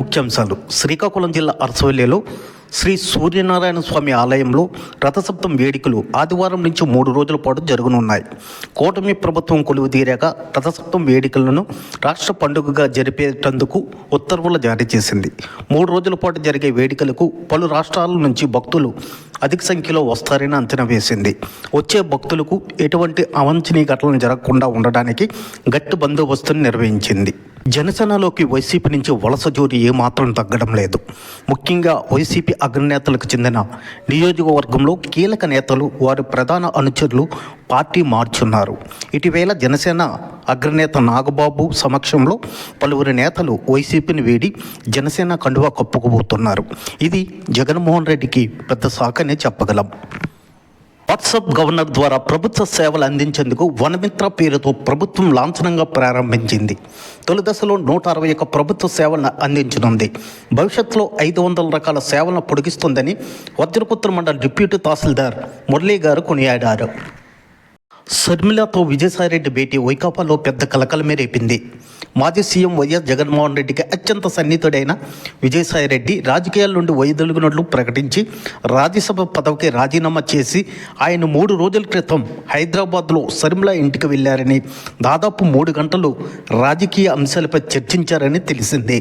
ముఖ్యాంశాలు. శ్రీకాకుళం జిల్లా అరసవల్లిలో శ్రీ సూర్యనారాయణ స్వామి ఆలయంలో రథసప్తం వేడుకలు ఆదివారం నుంచి మూడు రోజుల పాటు జరగనున్నాయి. కూటమి ప్రభుత్వం కొలువు తీరాక రథసప్తం వేడుకలను రాష్ట్ర పండుగగా జరిపేటందుకు ఉత్తర్వులు జారీ చేసింది. మూడు రోజుల పాటు జరిగే వేడుకలకు పలు రాష్ట్రాల నుంచి భక్తులు అధిక సంఖ్యలో వస్తారని అంచనా వేసింది. వచ్చే భక్తులకు ఎటువంటి అవంచనీయ ఘటనలు జరగకుండా ఉండడానికి గట్టి బందోబస్తును నిర్వహించింది. జనసేనలోకి వైసీపీ నుంచి వలస జోరి ఏమాత్రం తగ్గడం లేదు. ముఖ్యంగా వైసీపీ అగ్రనేతలకు చెందిన నియోజకవర్గంలో కీలక నేతలు వారి ప్రధాన అనుచరులు పార్టీ మార్చున్నారు. ఇటీవేళ జనసేన అగ్రనేత నాగబాబు సమక్షంలో పలువురు నేతలు వైసీపీని వీడి జనసేన కండువా కప్పుకోబోతున్నారు ఇది జగన్మోహన్ రెడ్డికి పెద్ద సాకనే చెప్పగలం. వాట్సాప్ గవర్నర్ ద్వారా ప్రభుత్వ సేవలు అందించేందుకు వనమిత్ర పేరుతో ప్రభుత్వం లాంఛనంగా ప్రారంభించింది. తొలి దశలో నూట అరవై ఒక్క ప్రభుత్వ సేవలను అందించనుంది. భవిష్యత్తులో ఐదు వందల రకాల సేవలను పొడిగిస్తుందని వజ్రపుత్ర మండల డిప్యూటీ తహసీల్దార్ మురళీ గారు కొనియాడారు. షర్మిలతో విజయసాయిరెడ్డి భేటీ వైకాపాలో పెద్ద కలకలమే రేపింది. మాజీ సీఎం వైఎస్ జగన్మోహన్ రెడ్డికి అత్యంత సన్నిహితుడైన విజయసాయిరెడ్డి రాజకీయాల నుండి వైదొలిగినట్లు ప్రకటించి రాజ్యసభ పదవికి రాజీనామా చేసి ఆయన మూడు రోజుల క్రితం హైదరాబాద్లో షర్మిల ఇంటికి వెళ్ళారని దాదాపు మూడు గంటలు రాజకీయ అంశాలపై చర్చించారని తెలిసింది.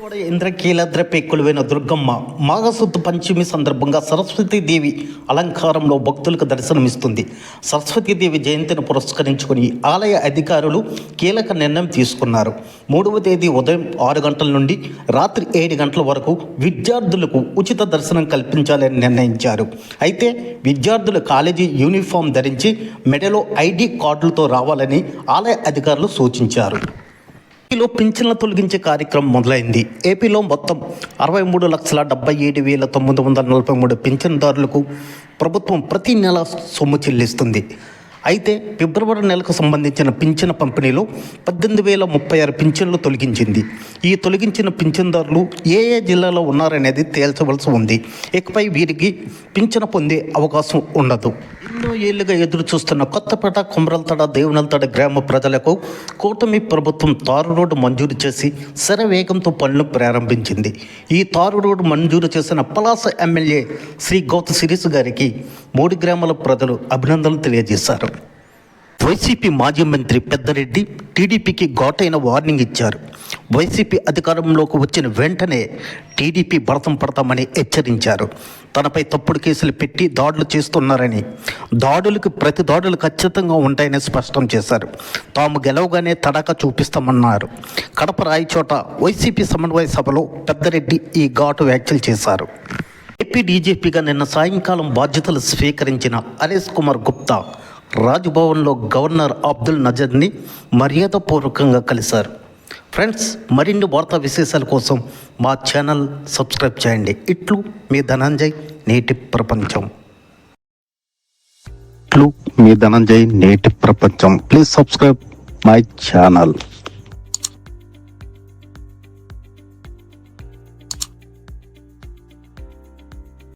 కూడా ఇంద్రకీలాద్రపై దుర్గమ్మ మాఘశుద్ధ పంచమి సందర్భంగా సరస్వతీదేవి అలంకారంలో భక్తులకు దర్శనమిస్తుంది. సరస్వతీదేవి జయంతిని పురస్కరించుకొని ఆలయ అధికారులు కీలక నిర్ణయం తీసుకున్నారు. మూడవ తేదీ ఉదయం ఆరు గంటల నుండి రాత్రి ఏడు గంటల వరకు విద్యార్థులకు ఉచిత దర్శనం కల్పించాలని నిర్ణయించారు. అయితే విద్యార్థులు కాలేజీ యూనిఫామ్ ధరించి మెడలో ఐడి కార్డులతో రావాలని ఆలయ అధికారులు సూచించారు. ఏపీలో పింఛన్ల తొలగించే కార్యక్రమం మొదలైంది. ఏపీలో మొత్తం అరవై మూడు లక్షల డెబ్బై ఏడు వేల తొమ్మిది వందల నలభై మూడు పింఛన్దారులకు ప్రభుత్వం ప్రతి నెల సొమ్ము చెల్లిస్తుంది. అయితే ఫిబ్రవరి నెలకు సంబంధించిన పింఛన పంపిణీలో పద్దెనిమిది వేల ముప్పై ఆరు పింఛన్లు తొలగించింది. ఈ తొలగించిన పింఛన్దారులు ఏ ఏ జిల్లాలో ఉన్నారనేది తేల్చవలసి ఉంది. ఇకపై వీరికి పింఛన పొందే అవకాశం ఉండదు. ఎన్నో ఏళ్ళుగా ఎదురు చూస్తున్న కొత్తపేట కుమ్రల్తడ దేవునల్తడ గ్రామ ప్రజలకు కూటమి ప్రభుత్వం తారు రోడ్డు మంజూరు చేసి శరవేగంతో పనులు ప్రారంభించింది. ఈ తారు రోడ్డు మంజూరు చేసిన పలాస ఎమ్మెల్యే శ్రీ గౌత శిరీష్ గారికి మూడు గ్రామాల ప్రజలు అభినందనలు తెలియజేశారు. వైసీపీ మాజీ మంత్రి పెద్దరెడ్డి టీడీపీకి ఘాటైన వార్నింగ్ ఇచ్చారు. వైసీపీ అధికారంలోకి వచ్చిన వెంటనే టీడీపీ భరతం పడతామని హెచ్చరించారు. తనపై తప్పుడు కేసులు పెట్టి దాడులు చేస్తున్నారని దాడులకు ప్రతి దాడులు ఖచ్చితంగా ఉంటాయని స్పష్టం చేశారు. తాము గెలవగానే తడాక చూపిస్తామన్నారు. కడప రాయిచోట వైసీపీ సమన్వయ సభలో పెద్దరెడ్డి ఈ ఘాటు వ్యాఖ్యలు చేశారు. ఏపీ డీజీపీగా నిన్న సాయంకాలం బాధ్యతలు స్వీకరించిన హరీష్ కుమార్ గుప్తా రాజ్భవన్లో గవర్నర్ అబ్దుల్ నజర్ని మర్యాదపూర్వకంగా కలిశారు. ఫ్రెండ్స్ మరిన్ని వార్తా విశేషాల కోసం మా ఛానల్ సబ్స్క్రైబ్ చేయండి. ఇట్లు మీ ధనంజయ్ నేటి ప్రపంచం. ఇట్లు మీ ధనంజయ్ నేటి ప్రపంచం. Please subscribe my channel.